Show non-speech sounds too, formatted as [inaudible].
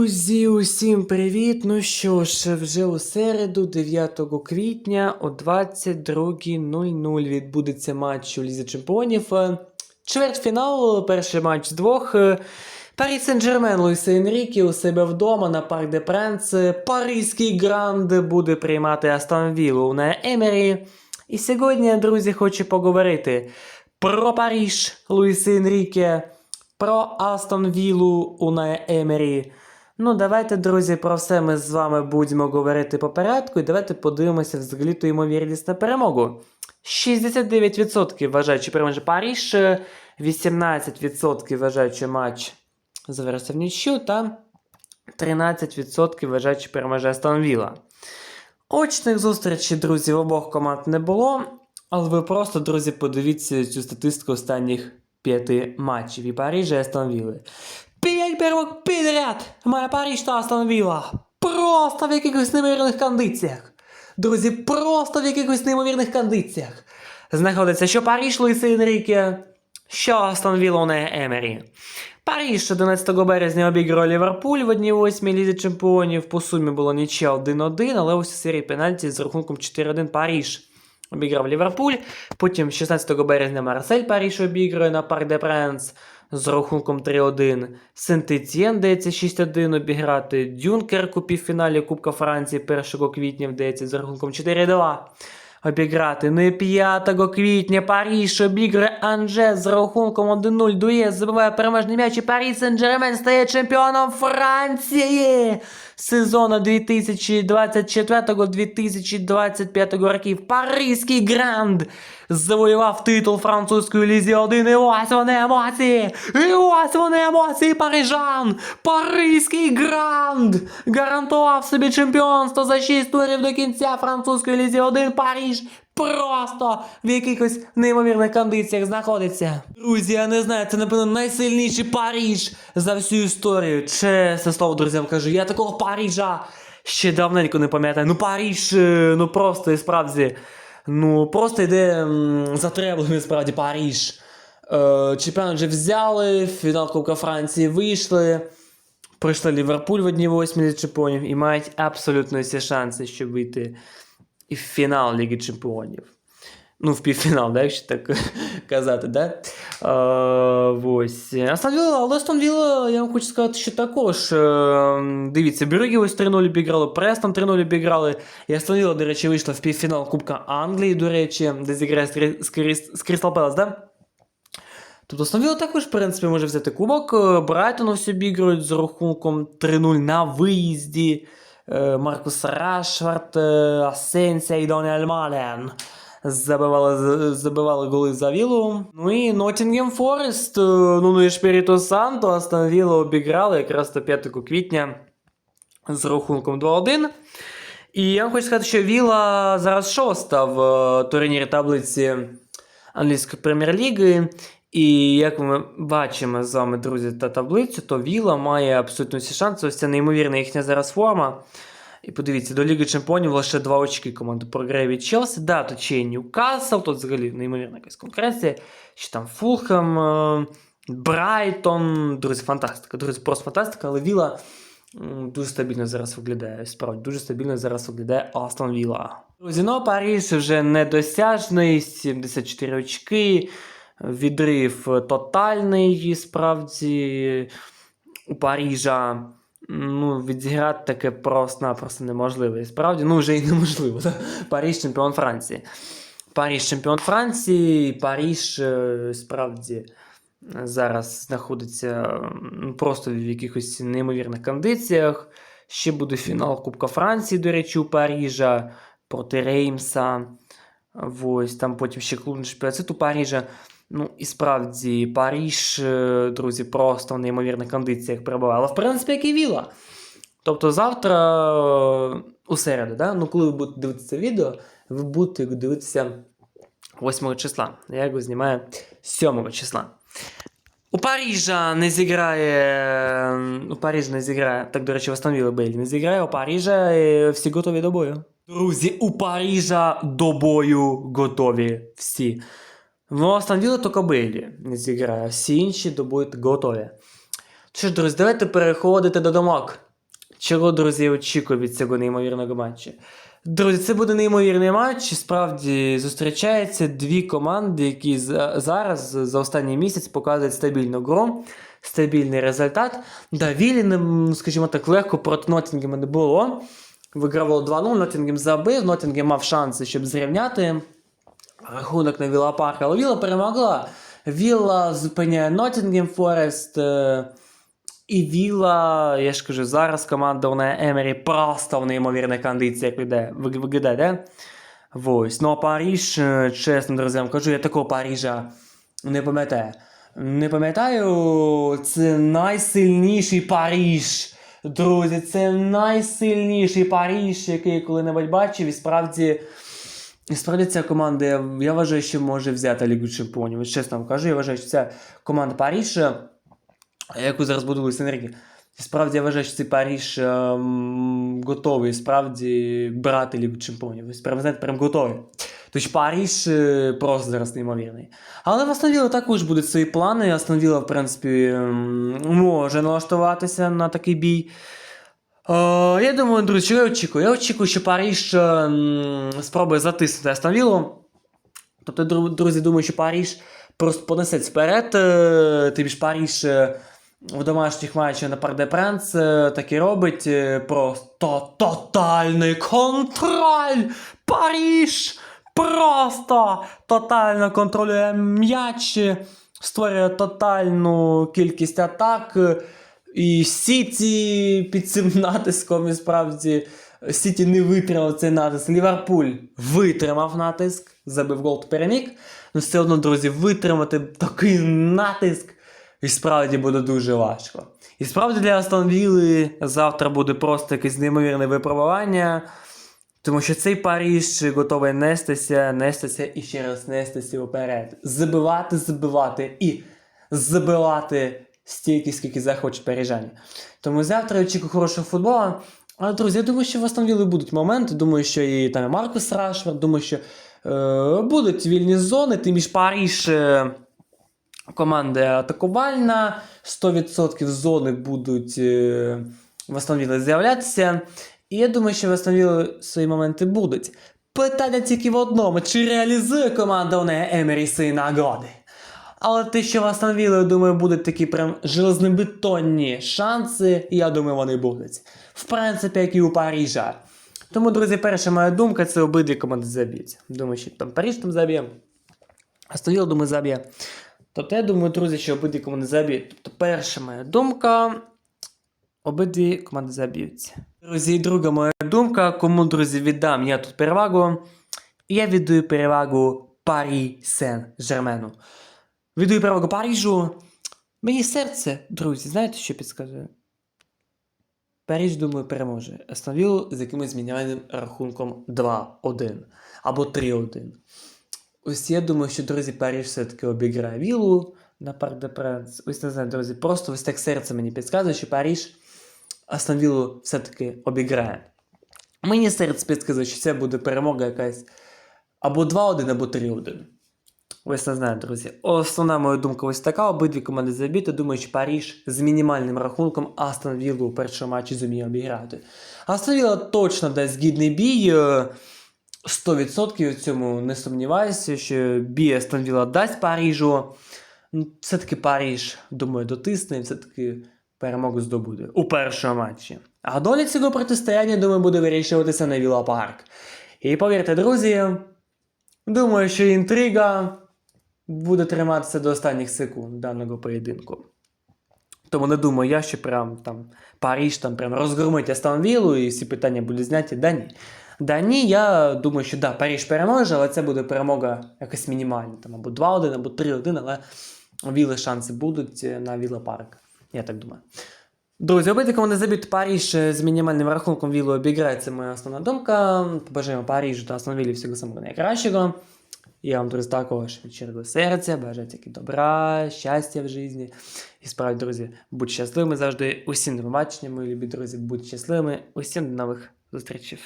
Друзі, усім привіт! Ну що ж, вже у середу, 9 квітня о 22.00 відбудеться матч у Лізі Чемпіонів. Е, Чвертьфінал, перший матч з двох. Е, Парі Сен-Жермен Луїса Енрікі у себе вдома на Парк де Пренс. Е, Паризький гранд буде приймати Астон Віллу на Емері. І сьогодні, друзі, хочу поговорити про Паріж Луїса Енріке, про Астон Віллу Уна Емері. Ну, давайте, друзі, про все ми з вами будемо говорити по порядку, і давайте подивимося взагалі ту ймовірність на перемогу. 69% вважають, що переможе Паріж, 18% вважають, що матч завершився в нічю, та 13% вважають, що переможе Астон Вілла. Очних зустрічей, друзі, в обох команд не було, але ви просто, друзі, подивіться цю статистику останніх п'яти матчів і Парижа і Астон Вілли. П'ять перемог підряд має Париж та Астон Вілла. Просто в якихось неймовірних кондиціях. Друзі, просто в якихось неймовірних кондиціях. Знаходиться що Париж Луїса Енріке, що Астон Вілла не Емері. Париж 11 березня обіграв Ліверпуль в одній восьмій лізі чемпіонів. По сумі було нічия 1-1, але ось у серії пенальті з рахунком 4-1 Париж обіграв Ліверпуль. Потім 16 березня Марсель Париж обігрує на Парк де Пренс з рахунком 3-1. Сент-Етьєн вдається 6-1 обіграти. Дюнкерк у півфіналі Кубка Франції 1 квітня вдається з рахунком 4-2 обіграти. Ну і 5 квітня Париж Обігре Анже з рахунком 1-0. Дує забиває переможний м'яч і Парі Сен-Жермен стає чемпіоном Франції сезону 2024-2025 років. Паризький гранд завоював титул французької лізі 1. І ось вони емоції! І ось вони емоції парижан! Паризький гранд гарантував собі чемпіонство за 6 турів до кінця французької лізі 1. Париж просто в якихось неймовірних кондиціях знаходиться. Друзі, я не знаю, це напевно найсильніший Париж за всю історію. Чесне слово, друзям кажу, я такого Парижа ще давненько не пам'ятаю. Ну, Париж, е, ну просто і справді. Ну, просто йде м, за треблами, справді, Париж. Е, чемпіонат вже взяли, фінал Кубка Франції вийшли. Пройшли Ліверпуль в одній восьмій чемпіонів і мають абсолютно всі шанси, щоб вийти і в фінал Ліги Чемпіонів. Ну, в півфінал, да, якщо так [laughs] казати, да? Е, ось. Астон Вілла, але Астон Вілла, я вам хочу сказати, що також. Е, дивіться, Брюгі ось 3-0 обіграли, Престон 3-0 обіграли. І Астон Вілла, до речі, вийшла в півфінал Кубка Англії, до речі, де зіграє з, Крі- з, Крістал Пелас, да? Тобто Астон Вілла також, в принципі, може взяти кубок. Е, Брайтон ось обігрують з рахунком 3-0 на виїзді. Е, Маркус Рашфорд, е, Асенсія і Доні Альмален забивали, забивали голи за Віллу. Ну і Ноттінгем Форест, е, ну, і Шпіріто Санто, Астон Вілла обіграли якраз до 5 квітня з рахунком 2-1. І я хочу сказати, що Віла зараз шоста в турнірі таблиці англійської прем'єр-ліги. І як ми бачимо з вами, друзі, та таблицю, то Віла має абсолютно всі шанси. Ось це неймовірна їхня зараз форма. І подивіться, до Ліги Чемпіонів лише два очки команди програє від Челсі. Да, тут ще Ньюкасл, тут взагалі неймовірна якась конкуренція. Ще там Фулхем, е, Брайтон. Друзі, фантастика. Друзі, просто фантастика, але Віла дуже стабільно зараз виглядає. Справді, дуже стабільно зараз виглядає Астон Віла. Друзі, ну Париж вже недосяжний, 74 очки. Відрив тотальний, справді, у Парижа. Ну, відіграти таке просто-напросто неможливо. І справді, ну вже і неможливо. да. Париж чемпіон Франції. Париж чемпіон Франції, Париж е, справді зараз знаходиться просто в якихось неймовірних кондиціях. Ще буде фінал Кубка Франції, до речі, у Парижа проти Реймса. Ось там потім ще клубний чемпіонат у Парижа. Ну і справді Париж, е, друзі, просто в неймовірних кондиціях перебуває. Але в принципі, як і Віла. Тобто завтра е, у середу, да? ну коли ви будете дивитися відео, ви будете дивитися 8 числа. Я його знімаю 7 числа. У Парижа не зіграє. У Парижа не зіграє. Так, до речі, встановили Бейлі. Не зіграє у Парижа всі готові до бою. Друзі, у Парижа до бою готові всі. Ну, Астон Вілла тільки Бейлі не зіграє, всі інші бою готові. Що ж, друзі, давайте переходити до думок. Чого, друзі, очікую від цього неймовірного матчу? Друзі, це буде неймовірний матч. Справді зустрічаються дві команди, які зараз за останній місяць показують стабільну гру, стабільний результат. Да, Вілі, скажімо так, легко проти Ноттінгема не було. Вигравало 2-0, Ноттінгем забив, Ноттінгем мав шанси, щоб зрівняти рахунок на Вілла Парк, але Вілла перемогла. Вілла зупиняє Ноттінгем Форест. е, І Вілла, я ж кажу, зараз команда у неї Емері просто в неймовірних кондиціях виглядає, ви- виглядає, да? Ось. Ну а Паріж, е, чесно, друзі, вам кажу, я такого Парижа не пам'ятаю. Не пам'ятаю, це найсильніший Паріж. Друзі, це найсильніший Паріж, який я коли-небудь бачив. І справді, і справді ця команда, я, вважаю, що може взяти Лігу Чемпіонів. Чесно вам кажу, я вважаю, що ця команда Паріжа, яку зараз синергія. І справді я вважаю, що цей Паріж ем, готовий справді брати Лігу Чемпіонів. Прям, знаєте, прям готовий. Тобто Паріж е, просто зараз неймовірний. Але в Астон Вілла також будуть свої плани. Астон Вілла, в принципі, ем, може налаштуватися на такий бій. Е, я думаю, друзі, що я очікую? Я очікую, що Паріж ем, спробує затиснути Астон. Тобто, друзі, думаю, що Паріж просто понесеться вперед. е, Тим ж Паріж е, в домашніх матчах на Парк де Пренс е, так робить. е, Просто тотальний контроль! Паріж! Просто тотально контролює м'яч, створює тотальну кількість атак. І Сіті під цим натиском і справді Сіті не витримав цей натиск. Ліверпуль витримав натиск, забив гол переміг. Ну все одно, друзі, витримати такий натиск і справді буде дуже важко. І справді для Астон Вілли завтра буде просто якесь неймовірне випробування. Тому що цей Паріж готовий нестися, нестися і ще раз нестися вперед. Забивати, забивати і забивати стільки, скільки захочуть парижані. Тому завтра я очікую хорошого футболу. Але, друзі, я думаю, що в Астон будуть моменти. Думаю, що і там Маркус Рашфорд, думаю, що е, будуть вільні зони, тим більш Паріж. Е, Команда атакувальна, 100% зони будуть е, в Астон з'являтися. І я думаю, що в Астон свої моменти будуть. Питання тільки в одному: чи реалізує команда у неї Емері нагоди? Але те, що в Астон Віллі, я думаю, будуть такі прям железнобетонні шанси, я думаю, вони будуть. В принципі, як і у Парижа. Тому, друзі, перша моя думка це обидві команди заб'ють. Думаю, що там Париж там заб'є. Астон Вілла, думаю, заб'є. Тобто я думаю, друзі, що обидві команди заб'ють. Тобто, перша моя думка. Обидві команди заб'ються. Друзі, друга моя думка, кому, друзі, віддам я тут перевагу. Я віддаю перевагу Парі Сен-Жермену. Віддаю перевагу Парижу. Мені серце, друзі, знаєте, що підказує? Париж, думаю, переможе. Астон з якимось мінімальним рахунком 2-1 або 3-1. Ось я думаю, що, друзі, Париж все-таки обіграє Віллу на Парк де Пренс. Ось не знаю, друзі, просто ось так серце мені підказує, що Париж Віллу все-таки обіграє. Мені серце підказує, що це буде перемога якась або 2-1, або 3-1. Ось не знаю, друзі. Основна моя думка ось така. Обидві команди забіти. Думаю, що Париж з мінімальним рахунком Астон Віллу у першому матчі зуміє обіграти. Астон Вілла точно дасть гідний бій. е, 100% в цьому не сумніваюся, що бій Астон Вілла дасть Парижу. Ну, Все-таки Париж, думаю, дотисне і все-таки перемогу здобуде у першому матчі. А доля цього протистояння, думаю, буде вирішуватися на Вілла Парк. І повірте, друзі, думаю, що інтрига буде триматися до останніх секунд даного поєдинку. Тому не думаю я, що прям там Париж там прям розгромить Астон і всі питання будуть зняті. Да ні. Да ні, я думаю, що да, Париж переможе, але це буде перемога якась мінімальна. Там або 2-1, або 3-1, але у Вілли шанси будуть е, на Вілла Парк. Я так думаю. Друзі, обидві команди заб'ють Париж е, з мінімальним рахунком Віллу обіграє. Це моя основна думка. Побажаємо Парижу та Віллі всього самого найкращого. Я вам, друзі, також від щирого серця, бажаю тільки добра, щастя в житті. І справді, друзі, будь щасливими завжди. Усім до побачення, мої любі друзі, будь щасливими. Усім до нових зустрічей.